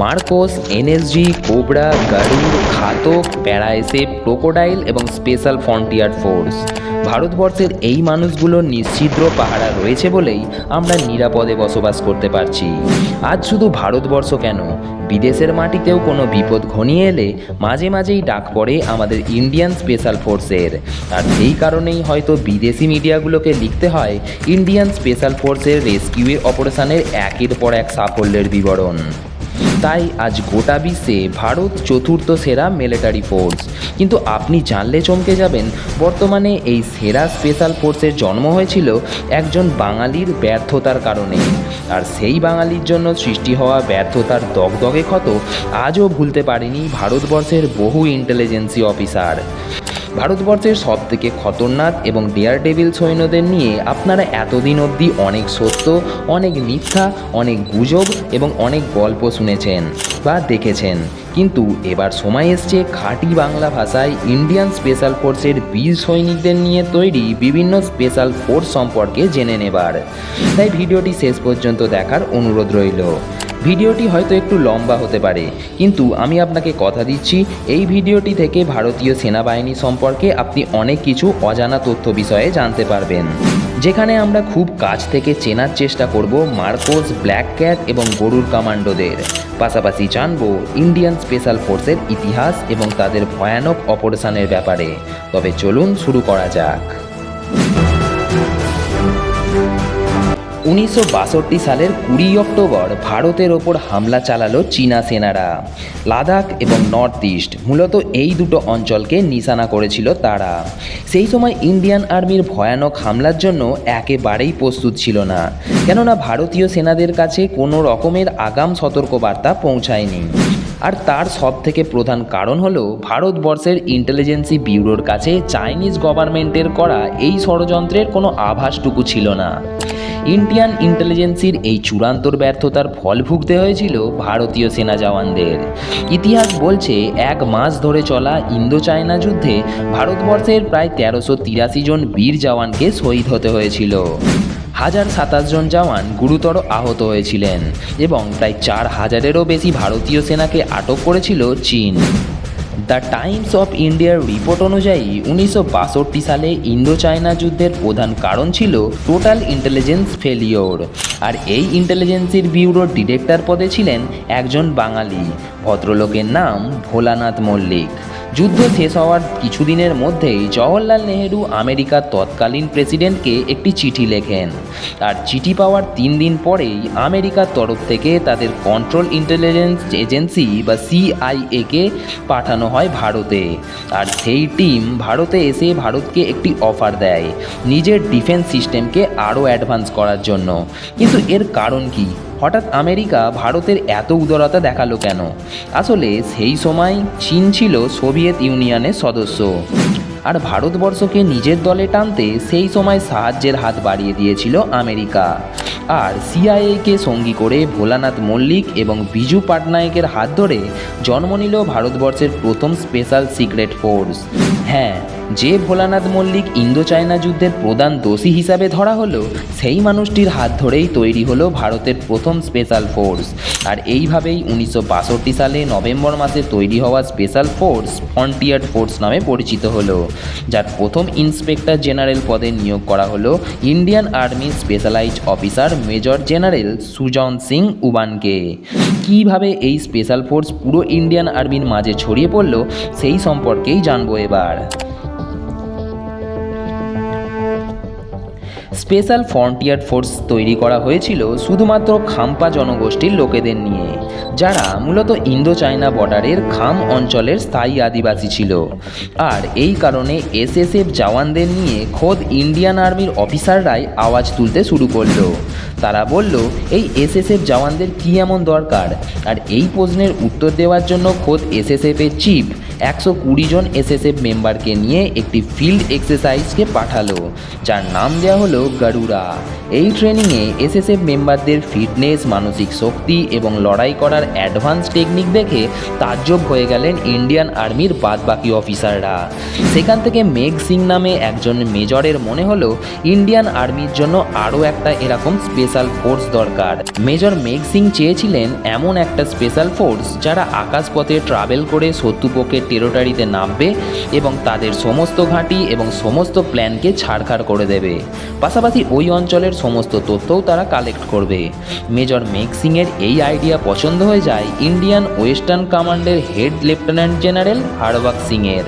Marcos, NSG, cobra, Garud Ghatak Para SF crocodile এবং special frontier force. ভারতবর্ষের এই মানুষগুলোর নিশ্চিদ্র পাহারা রয়েছে বলেই আমরা নিরাপদে বসবাস করতে পারছি। আজ শুধু ভারতবর্ষ কেন? বিদেশের মাটিতেও কোনো বিপদ ঘনিয়ে এলে মাঝে মাঝেই ডাক পড়ে আমাদের ইন্ডিয়ান স্পেশাল ফোর্সের। আর সেই কারণেই হয়তো বিদেশি মিডিয়াগুলোকে লিখতে হয় ইন্ডিয়ান স্পেশাল ফোর্সের রেস্কিউয়ের অপারেশনের একের পর এক সাফল্যের বিবরণ। তাই আজ গোটা বিশ্বে ভারত চতুর্থ সেরা মিলিটারি ফোর্স কিন্তু আপনি জানলে চমকে যাবেন, বর্তমানে এই সেরা স্পেশাল ফোর্সের জন্ম হয়েছিল একজন বাঙালির ব্যর্থতার কারণে। আর সেই বাঙালির জন্য সৃষ্টি হওয়া ব্যর্থতার দগদগে ক্ষত আজও ভুলতে পারেনি ভারতবর্ষের বহু ইন্টেলিজেন্সি অফিসার ভারতবর্ষের সব থেকে খতরনাক এবং ডেয়ার ডেভিল সৈন্যদের নিয়ে আপনারা এতদিন অবধি অনেক সত্য, অনেক মিথ্যা, অনেক গুজব এবং অনেক গল্প শুনেছেন বা দেখেছেন। কিন্তু এবার সময় এসছে খাঁটি বাংলা ভাষায় ইন্ডিয়ান স্পেশাল ফোর্সের বীর সৈনিকদের নিয়ে তৈরি বিভিন্ন স্পেশাল ফোর্স সম্পর্কে জেনে নেবার। তাই ভিডিওটি শেষ পর্যন্ত দেখার অনুরোধ রইল। ভিডিওটি হয়তো একটু লম্বা হতে পারে, কিন্তু আমি আপনাকে কথা দিচ্ছি, এই ভিডিওটি থেকে ভারতীয় সেনাবাহিনী সম্পর্কে আপনি অনেক কিছু অজানা তথ্য বিষয়ে জানতে পারবেন। যেখানে আমরা খুব কাছ থেকে চেনার চেষ্টা করব মার্কোস, ব্ল্যাক ক্যাট এবং গরুর কমান্ডোদের। পাশাপাশি জানব ইন্ডিয়ান স্পেশাল ফোর্সের ইতিহাস এবং তাদের ভয়ানক অপারেশনের ব্যাপারে। তবে চলুন শুরু করা যাক। উনিশশো বাষট্টি সালের কুড়ি অক্টোবর ভারতের ওপর হামলা চালালো চীনা সেনারা। লাদাখ এবং নর্থ ইস্ট মূলত এই দুটো অঞ্চলকে নিশানা করেছিল তারা। সেই সময় ইন্ডিয়ান আর্মির ভয়ানক হামলার জন্য একেবারেই প্রস্তুত ছিল না। কেননা ভারতীয় সেনাদের কাছে কোনো রকমের আগাম সতর্কবার্তা পৌঁছায়নি। আর তার সব থেকে প্রধান কারণ হল ভারতবর্ষের ইন্টেলিজেন্সি ব্যুরোর কাছে চাইনিজ গভর্নমেন্টের করা এই ষড়যন্ত্রের কোনো আভাসটুকু ছিল না। ইন্ডিয়ান ইন্টেলিজেন্সির এই চূড়ান্তর ব্যর্থতার ফল ভুগতে হয়েছিল ভারতীয় সেনা জওয়ানদের। ইতিহাস বলছে, এক মাস ধরে চলা ইন্দো চায়না যুদ্ধে ভারতবর্ষের প্রায় তেরোশো তিরাশি জন বীর জওয়ানকে শহীদ হতে হয়েছিল। হাজার সাতাশ জন জওয়ান গুরুতর আহত হয়েছিলেন এবং প্রায় চার হাজারেরও বেশি ভারতীয় সেনাকে আটক করেছিল চীন। দ্য টাইমস অফ ইন্ডিয়ার রিপোর্ট অনুযায়ী, উনিশশো বাষট্টি সালে ইন্ডো চায়না যুদ্ধের প্রধান কারণ ছিল টোটাল ইন্টেলিজেন্স ফেলিওর আর এই ইন্টেলিজেন্সির ব্যুরোর ডিরেক্টর পদে ছিলেন একজন বাঙালি। ভদ্রলোকের নাম ভোলানাথ মল্লিক। যুদ্ধ শেষ হওয়ার কিছুদিনের মধ্যেই জওহরলাল নেহেরু আমেরিকার তৎকালীন প্রেসিডেন্টকে একটি চিঠি লেখেন। আর চিঠি পাওয়ার তিন দিন পরেই আমেরিকার তরফ থেকে তাদের কন্ট্রোল ইন্টেলিজেন্স এজেন্সি বা সিআইএকে পাঠানো হয় ভারতে। আর সেই টিম ভারতে এসে ভারতকে একটি অফার দেয়, নিজের ডিফেন্স সিস্টেমকে আরও অ্যাডভান্স করার জন্য। কিন্তু এর কারণ কি? হঠাৎ আমেরিকা ভারতের এত উদারতা দেখাল কেন? আসলে সেই সময় চীন ছিল সোভিয়েত ইউনিয়নের সদস্য। আর ভারতবর্ষকে নিজের দলে টানতে সেই সময় সাহায্যের হাত বাড়িয়ে দিয়েছিল আমেরিকা। আর সিআইএকে সঙ্গী করে ভোলানাথ মল্লিক এবং বিজু পাটনায়কের হাত ধরে জন্ম নিল ভারতবর্ষের প্রথম স্পেশাল সিক্রেট ফোর্স। হ্যাঁ যে ভোলানাথ মল্লিক ইন্দো চায়না যুদ্ধের প্রধান দোষী হিসাবে ধরা হলো, সেই মানুষটির হাত ধরেই তৈরি হলো ভারতের প্রথম স্পেশাল ফোর্স আর এইভাবেই উনিশশো বাষট্টি সালে নভেম্বর মাসে তৈরি হওয়া স্পেশাল ফোর্স ফ্রন্টিয়ার ফোর্স নামে পরিচিত হলো, যার প্রথম ইন্সপেক্টর জেনারেল পদে নিয়োগ করা হলো Indian army specialise officer major general Sujan Singh উবানকে। কীভাবে এই স্পেশাল ফোর্স পুরো ইন্ডিয়ান আর্মির মাঝে ছড়িয়ে পড়ল, সেই সম্পর্কেই জানব এবার। স্পেশাল ফ্রন্টিয়ার ফোর্স তৈরি করা হয়েছিল শুধুমাত্র খাম্পা জনগোষ্ঠীর লোকেদের নিয়ে, যারা মূলত ইন্দো চায়না বর্ডারের খাম অঞ্চলের স্থায়ী আদিবাসী ছিল। আর এই কারণে এসএসএফ জওয়ানদের নিয়ে খোদ ইন্ডিয়ান আর্মির অফিসাররাই আওয়াজ তুলতে শুরু করল। তারা বলল, এই এসএসএফ জওয়ানদের কী এমন দরকার? আর এই প্রশ্নের উত্তর দেওয়ার জন্য খোদ এসএসএফের চিফ একশো কুড়ি জন এসএসএফ মেম্বারকে নিয়ে একটি ফিল্ড এক্সারসাইজকে পাঠালো, যার নাম দেওয়া হলো গারুড়া। এই ট্রেনিংয়ে এসএসএফ মেম্বারদের ফিটনেস মানসিক শক্তি এবং লড়াই করার অ্যাডভান্স টেকনিক দেখে তাজ্জব হয়ে গেলেন ইন্ডিয়ান আর্মির বাদবাকি অফিসাররা সেখান থেকে মেঘ সিং নামে একজন মেজরের মনে হলো ইন্ডিয়ান আর্মির জন্য আরও একটা এরকম স্পেশাল ফোর্স দরকার। মেজর মেঘ সিং চেয়েছিলেন এমন একটা স্পেশাল ফোর্স যারা আকাশপথে ট্রাভেল করে শত্রুপক্ষের টেরোটারিতে নামবে এবং তাদের সমস্ত ঘাঁটি এবং সমস্ত প্ল্যানকে ছাড়খাড় করে দেবে। পাশাপাশি ওই অঞ্চলের সমস্ত তথ্যও তারা কালেক্ট করবে। মেজর মেঘ সিংয়ের এই আইডিয়া পছন্দ হয়ে যায় ইন্ডিয়ান ওয়েস্টার্ন কমান্ডের হেড লেফটেন্যান্ট জেনারেল হারবাক সিংয়ের।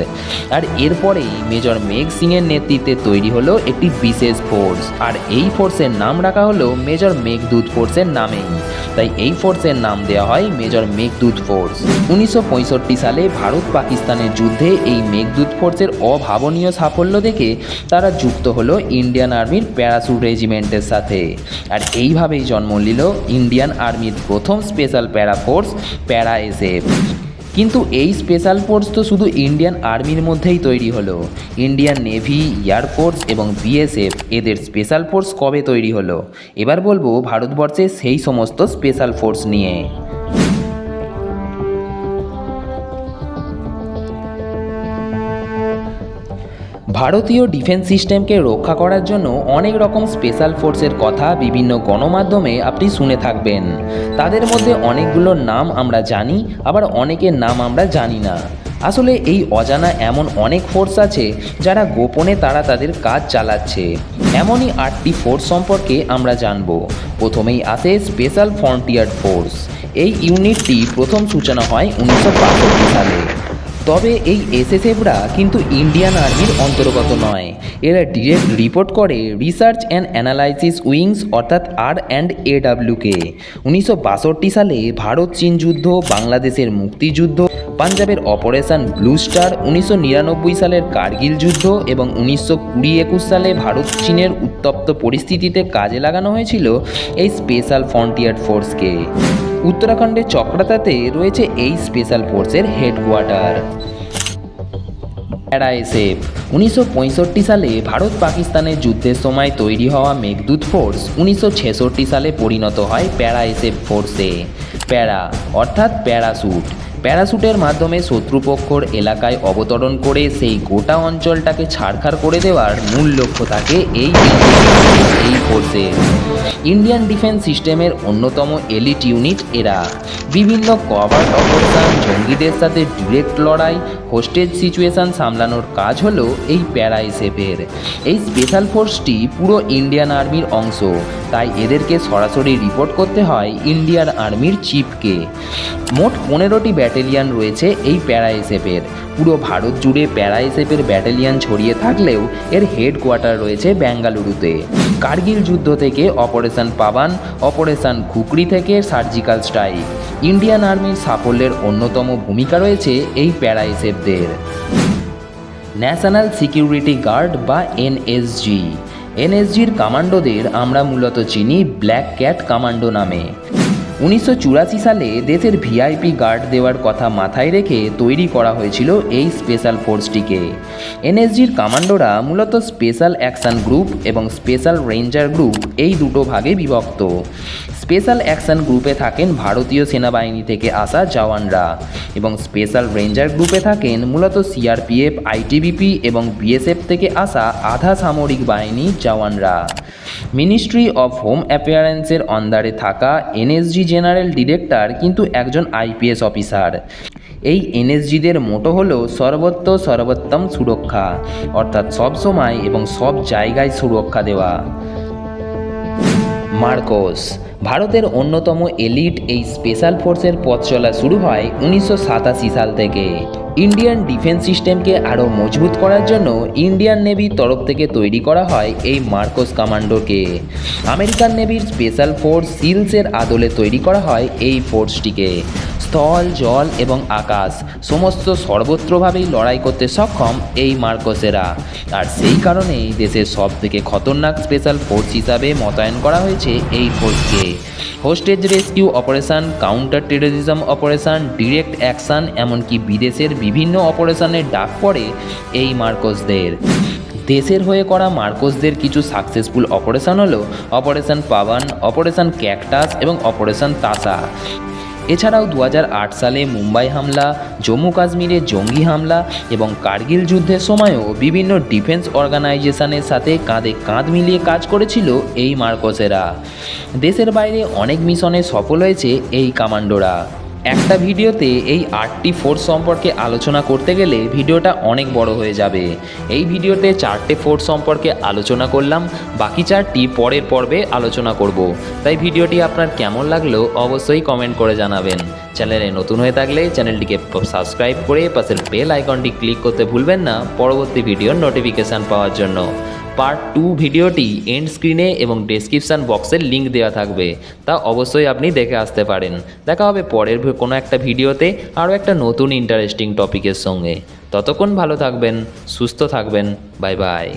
আর এরপরেই মেজর মেঘ সিংয়ের নেতৃত্বে তৈরি হলো একটি বিশেষ ফোর্স। আর এই ফোর্সের নাম রাখা হলো মেজর মেঘদূত ফোর্সের নামেই। তাই এই ফোর্সের নাম দেওয়া হয় মেজর মেঘদূত ফোর্স। উনিশশো পঁয়ষট্টি সালে ভারত পাকিস্তানের যুদ্ধে এই মেঘদূত ফোর্সের অভাবনীয় সাফল্য দেখে তারা যুক্ত হলো ইন্ডিয়ান আর্মির প্যারাসুট রেজিমেন্টের সাথে। আর এইভাবেই জন্ম নিল ইন্ডিয়ান আর্মির প্রথম স্পেশাল প্যারা ফোর্স প্যারা এসএফ কিন্তু এই স্পেশাল ফোর্স তো শুধু ইন্ডিয়ান আর্মির মধ্যেই তৈরি হলো। ইন্ডিয়ান নেভি এয়ারফোর্স এবং বিএসএফ এদের স্পেশাল ফোর্স কবে তৈরি হলো? এবার বলব ভারতবর্ষে সেই সমস্ত স্পেশাল ফোর্স নিয়ে। ভারতীয় ডিফেন্স সিস্টেমকে রক্ষা করার জন্য অনেক রকম স্পেশাল ফোর্সের কথা বিভিন্ন গণমাধ্যমে আপনি শুনে থাকবেন। তাদের মধ্যে অনেকগুলোর নাম আমরা জানি, আবার অনেকের নাম আমরা জানি না। আসলে এই অজানা এমন অনেক ফোর্স আছে যারা গোপনে তারা তাদের কাজ চালাচ্ছে। এমনই আটটি ফোর্স সম্পর্কে আমরা জানব। প্রথমেই আসে স্পেশাল ফ্রন্টিয়ার ফোর্স। এই ইউনিটটি প্রথম সূচনা হয় উনিশশো সালে। তবে এই এসএসএফরা কিন্তু ইন্ডিয়ান আর্মির অন্তর্গত নয়। এরা ডিরেক্ট রিপোর্ট করে রিসার্চ অ্যান্ড অ্যানালাইসিস উইংস অর্থাৎ আর অ্যান্ড এডাব্লিউকে উনিশশো বাষট্টি সালে ভারত চীন যুদ্ধ, বাংলাদেশের মুক্তিযুদ্ধ, পাঞ্জাবের অপারেশন ব্লু স্টার, উনিশশো নিরানব্বই সালের কার্গিল যুদ্ধ এবং উনিশশো কুড়ি একুশ সালে ভারত চীনের উত্তপ্ত পরিস্থিতিতে কাজে লাগানো হয়েছিল এই স্পেশাল ফ্রন্টিয়ার ফোর্সকে উত্তরাখণ্ডের চক্রাতাতে রয়েছে এই স্পেশাল ফোর্সের হেডকোয়ার্টার। প্যারাএসএফ উনিশশো সালে ভারত পাকিস্তানের যুদ্ধের সময় তৈরি হওয়া মেঘদূত ফোর্স উনিশশো ছেষট্টি সালে পরিণত হয় প্যারাএসএফ ফোর্সে। প্যারা, অর্থাৎ প্যারাশুট প্যারাশুটের মাধ্যমে শত্রুপক্ষর এলাকায় অবতরণ করে সেই গোটা অঞ্চলটাকে ছাড়খাড় করে দেওয়ার মূল লক্ষ্য থাকে এই এই ফোর্সের। ইন্ডিয়ান ডিফেন্স সিস্টেমের অন্যতম এলিট ইউনিট এরা। বিভিন্ন কভার অপারেশন জঙ্গিদের সাথে ডিরেক্ট লড়াই, হোস্টেজ সিচুয়েশন সামলানোর কাজ হলো এই প্যারাইসেফের। এই স্পেশাল ফোর্সটি পুরো ইন্ডিয়ান আর্মির অংশ, তাই এদেরকে সরাসরি রিপোর্ট করতে হয় ইন্ডিয়ান আর্মির চিফকে। মোট পনেরোটি ব্যাটালিয়ান রয়েছে এই প্যারাইসেফের। পুরো ভারত জুড়ে প্যারাইসেফের ব্যাটালিয়ান ছড়িয়ে থাকলেও এর হেডকোয়ার্টার রয়েছে বেঙ্গালুরুতে। কার্গিল যুদ্ধ থেকে অপারেশন পাবান, অপারেশন খুকরি থেকে সার্জিক্যাল স্ট্রাইক। ইন্ডিয়ান আর্মির সাফল্যের অন্যতম ভূমিকা রয়েছে এই প্যারাইসেফদের ন্যাশনাল সিকিউরিটি গার্ড বা এনএসজি। এনএসজির কমান্ডোদের আমরা মূলত চিনি ব্ল্যাক ক্যাট কমান্ডো নামে। উনিশশো চুরাশি সালে দেশের ভিআইপি গার্ড দেওয়ার কথা মাথায় রেখে তৈরি করা হয়েছিল এই স্পেশাল ফোর্সটিকে এনএসজির কামান্ডোরা মূলত স্পেশাল অ্যাকশন গ্রুপ এবং স্পেশাল রেঞ্জার গ্রুপ এই দুটো ভাগে বিভক্ত। স্পেশাল অ্যাকশন গ্রুপে থাকেন ভারতীয় সেনাবাহিনী থেকে আসা জওয়ানরা এবং স্পেশাল রেঞ্জার গ্রুপে থাকেন মূলত সিআরপিএফ, আইটিবিপি এবং বিএসএফ থেকে আসা আধা সামরিক বাহিনী জওয়ানরা। মিনিস্ট্রি অফ হোম অ্যাফেয়ারেন্সের অন্ডারে থাকা এনএসজি জেনারেল ডিরেক্টর কিন্তু একজন আইপিএস অফিসার। এই এনএসজিদের মোটো হলো সর্বত্র সর্বোত্তম সুরক্ষা, অর্থাৎ সব সময় এবং সব জায়গায় সুরক্ষা দেওয়া। মার্কোস। ভারতের অন্যতম এলিট এই স্পেশাল ফোর্সের পথ চলা শুরু হয় উনিশশো সাতাশি সাল থেকে। ইন্ডিয়ান ডিফেন্স সিস্টেমকে আরও মজবুত করার জন্য ইন্ডিয়ান নেভির তরফ থেকে তৈরি করা হয় এই মার্কোস কমান্ডোকে। আমেরিকান নেভির স্পেশাল ফোর্স সিলসের আদলে তৈরি করা হয় এই ফোর্সটিকে। স্থল, জল এবং আকাশ সমস্ত সর্বত্রভাবেই লড়াই করতে সক্ষম এই মার্কোসেরা। আর সেই কারণেই দেশের সব থেকে খতরনাক স্পেশাল ফোর্স হিসাবে মোতায়েন করা হয়েছে এই ফোর্সকে। Hostage rescue operation, counter terrorism operation, direct action, এমনকি বিদেশের বিভিন্ন অপারেশনের ডাক পড়ে এই মার্কোসদের। দেশের হয়ে করা মার্কোসদের কিছু সাকসেসফুল অপারেশন হলো অপারেশন পাবান অপারেশন ক্যাকটাস এবং অপারেশন তাসা এছাড়াও দু হাজার আট সালে মুম্বাই হামলা, জম্মু কাশ্মীরে জঙ্গি হামলা এবং কার্গিল যুদ্ধের সময়ও বিভিন্ন ডিফেন্স অর্গানাইজেশনের সাথে কাঁধে কাঁধ মিলিয়ে কাজ করেছিল এই মার্কসেরা। দেশের বাইরে অনেক মিশনে সফল হয়েছে এই কমান্ডোরা। একটা ভিডিওতে এই আটটি ফোর্স সম্পর্কে আলোচনা করতে গেলে ভিডিওটা অনেক বড় হয়ে যাবে। এই ভিডিওতে চারটে ফোর্স সম্পর্কে আলোচনা করলাম, বাকি চারটি পরের পর্বে আলোচনা করব। তাই ভিডিওটি আপনার কেমন লাগল অবশ্যই কমেন্ট করে জানাবেন। চ্যানেলে নতুন হয়ে থাকলে চ্যানেলটিকে সাবস্ক্রাইব করে পাশের বেল আইকনটি ক্লিক করতে ভুলবেন না। পরবর্তী ভিডিওর নোটিফিকেশান পাওয়ার জন্য। পার্ট টু ভিডিওটি এন্ড স্ক্রিনে এবং ডেসক্রিপশান বক্সের লিঙ্ক দেওয়া থাকবে। তা অবশ্যই আপনি দেখে আসতে পারেন। দেখা হবে পরের কোনো একটা ভিডিওতে আরও একটা নতুন ইন্টারেস্টিং টপিকের সঙ্গে। ততক্ষণ ভালো থাকবেন, সুস্থ থাকবেন বাই বাই